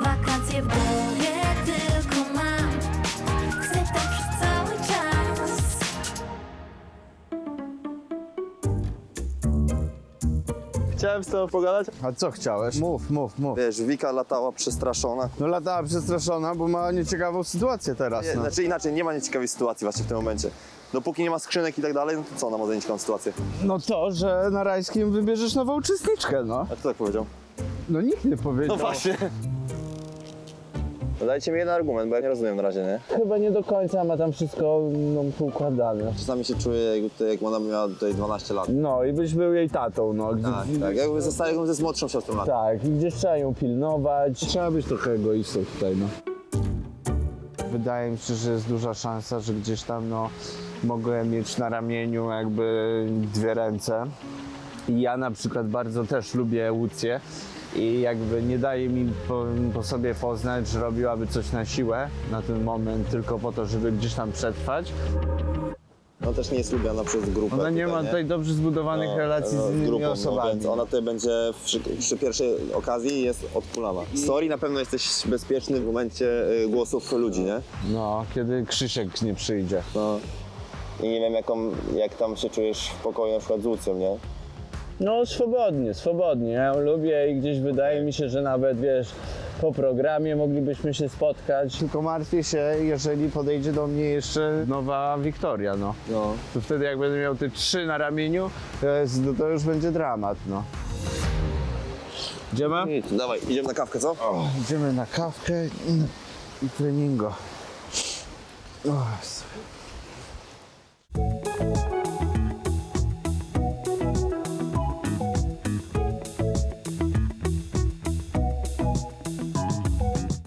Wakacje w głowie tylko mam Chcę tak przez cały czas Chciałem z tobą pogadać. A co chciałeś? Mów, mów, mów. Wiesz, Wika latała przestraszona. No latała przestraszona, bo ma nieciekawą sytuację teraz. Nie, No. Znaczy inaczej, nie ma nieciekawej sytuacji właśnie w tym momencie. Dopóki nie ma skrzynek i tak dalej, no to co ona ma za nieciekawą sytuację? no to, że na rajskim wybierzesz nową uczestniczkę, no. A kto tak powiedział? No nikt nie powiedział. No właśnie. No Dajcie mi jeden argument, bo ja nie rozumiem na razie, nie? Chyba nie do końca ma tam wszystko no, poukładane. Czasami się czuję, tutaj, jak ona miała tutaj 12 lat. No i byś był jej tatą, no. Gdzie, Tak, tak. Jakby zostaje jakbym ze młodszą siostrą lat. Tak, i gdzieś trzeba ją pilnować. Trzeba być trochę egoistą tutaj, no. Wydaje mi się, że jest duża szansa, że gdzieś tam, no, mogę mieć na ramieniu jakby dwie ręce. Ja na przykład bardzo też lubię Łucję i jakby nie daje mi po, po sobie poznać, że robiłaby coś na siłę na ten moment, tylko po to, żeby gdzieś tam przetrwać. Ona też nie jest lubiana przez grupę. Ona nie ma tutaj dobrze zbudowanych No, relacji no, z innymi grupą, osobami. No, więc ona tutaj będzie przy, przy pierwszej okazji jest odpulana. Sorry, na pewno jesteś bezpieczny w momencie y, głosów ludzi, nie? No, kiedy Krzysiek nie przyjdzie. No. I nie wiem, jaką, jak tam się czujesz w pokoju na przykład z Łucją, nie? No swobodnie, swobodnie. Ja ją lubię i gdzieś wydaje mi się, że nawet wiesz, po programie moglibyśmy się spotkać. Tylko martwię się, jeżeli podejdzie do mnie jeszcze nowa Wiktoria, no. No. To wtedy jak będę miał te trzy na ramieniu, to, jest, no to już będzie dramat, no. Idziemy? Dawaj, idziemy na kawkę, co? Idziemy na kawkę i, treningo. O.